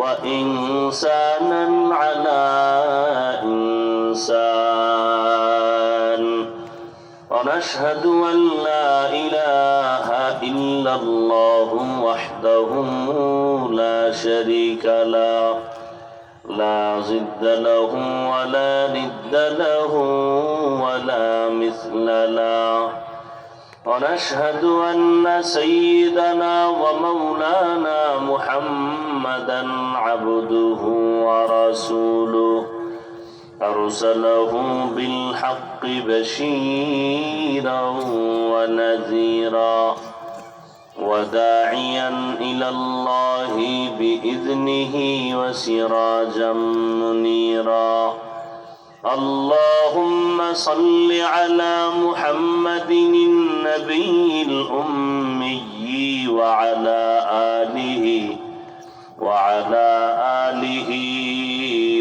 وإنسانا على إنسان. ونشهد أن لا إله إلا الله وحده لا شريك له. لا ضد له ولا ند له ولا مثل له. ونشهد أن سيدنا ومولانا محمدا عبده ورسوله. أرسله بالحق بشيرا ونذيرا. وداعيا إلى الله بإذنه وسراجا منيرا. اللهم صل على محمد النبي الأمي وعلى آله وعلى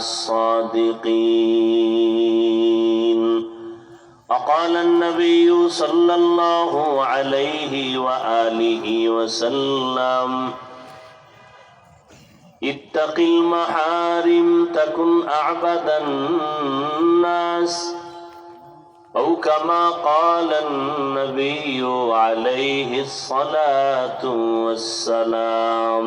الصادقين. وقال النبي صلى الله عليه وآله وسلم اتق المحارم تكن أعبد الناس. أو كما قال النبي عليه الصلاة والسلام